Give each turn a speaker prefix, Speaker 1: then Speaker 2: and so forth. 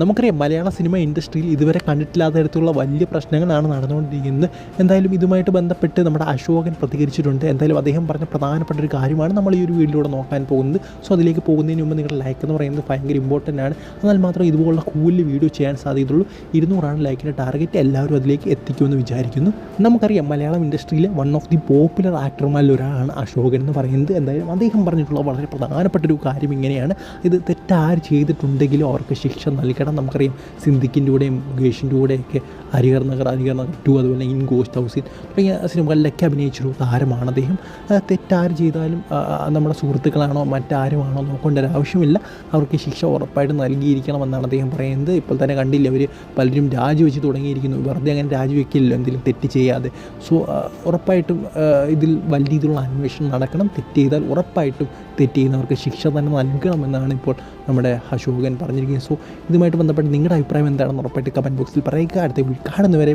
Speaker 1: നമുക്കറിയാം മലയാള സിനിമ ഇൻഡസ്ട്രിയിൽ ഇതുവരെ കണ്ടിട്ടില്ലാത്ത തരത്തിലുള്ള വലിയ പ്രശ്നങ്ങളാണ് നടന്നുകൊണ്ടിരിക്കുന്നത്. എന്തായാലും ഇതുമായിട്ട് ബന്ധപ്പെട്ട് നമ്മുടെ അശോകൻ പ്രതികരിച്ചിട്ടുണ്ട്. എന്തായാലും അദ്ദേഹം പറഞ്ഞ പ്രധാനപ്പെട്ട ഒരു കാര്യമാണ് നമ്മൾ ഈ ഒരു വീഡിയോയിലൂടെ നോക്കാൻ പോകുന്നത്. സോ അതിലേക്ക് പോകുന്നതിന് മുമ്പ് നിങ്ങളുടെ ലൈക്ക് എന്ന് പറയുന്നത് ഭയങ്കര ഇമ്പോർട്ടന്റ് ആണ്. എന്നാൽ മാത്രമേ ഇതുപോലുള്ള കൂടുതൽ വീഡിയോ ചെയ്യാൻ സാധ്യതയുള്ളൂ. ഇരുന്നൂറാണ് ലൈക്കിന്റെ ടാർഗറ്റ് എല്ലാവരും അതിലേക്ക് എത്തിക്കുമെന്ന് വിചാരിക്കുന്നു. നമുക്കറിയാം മലയാളം ഇൻഡസ്ട്രിയിലെ വൺ ഓഫ് ദി പോപ്പുലർ ആക്ടർമാരിൽ ഒരാളാണ് അശോകൻ എന്ന് പറയുന്നത്. എന്തായാലും അദ്ദേഹം പറഞ്ഞിട്ടുള്ള വളരെ പ്രധാനപ്പെട്ട ഒരു കാര്യം ഇങ്ങനെയാണ്. ഇത് തെറ്റാര് ചെയ്തിട്ടുണ്ടെങ്കിലും അവർക്ക് ശിക്ഷ നൽകണം. നമുക്കറിയാം സിന്ധിക്കിന്റെ കൂടെയും ഗേഷിന്റെ കൂടെയൊക്കെ ഹരിഹർ നഗർ ഹരിഹർ നഗർ ടു അതുപോലെ ഇൻ ഗോസ്റ്റ് ഹൗസിൽ തുടങ്ങിയ സിനിമകളിലൊക്കെ അഭിനയിച്ചൊരു താരമാണ് അദ്ദേഹം. തെറ്റാർ ചെയ്താലും നമ്മുടെ സുഹൃത്തുക്കളാണോ മറ്റാരുമാണോ നോക്കേണ്ട ഒരു ആവശ്യമില്ല. അവർക്ക് ശിക്ഷ ഉറപ്പായിട്ടും നൽകിയിരിക്കണമെന്നാണ് അദ്ദേഹം പറയുന്നത്. ഇപ്പോൾ തന്നെ കണ്ടില്ല അവർ പലരും രാജിവെച്ച് തുടങ്ങിയിരിക്കുന്നു. വെറുതെ അങ്ങനെ രാജിവെക്കില്ലല്ലോ എന്തെങ്കിലും തെറ്റ് ചെയ്യാതെ. സോ ഉറപ്പായിട്ടും ഇതിൽ വലിയ രീതിയിലുള്ള അന്വേഷണം നടക്കണം. തെറ്റ് ചെയ്താൽ ഉറപ്പായിട്ടും തെറ്റ് ചെയ്യുന്നവർക്ക് ശിക്ഷ തന്നെ നൽകണമെന്നാണ് ഇപ്പോൾ നമ്മുടെ അശോകൻ പറഞ്ഞിരിക്കുന്നത്. സോ ഇതുമായിട്ട് ബന്ധപ്പെട്ട് നിങ്ങളുടെ അഭിപ്രായം എന്താണെന്ന് ഉറപ്പായിട്ട് കമന്റ് ബോക്സിൽ പറയുക. അടുത്ത വീഡിയോ കാണുന്നവരെ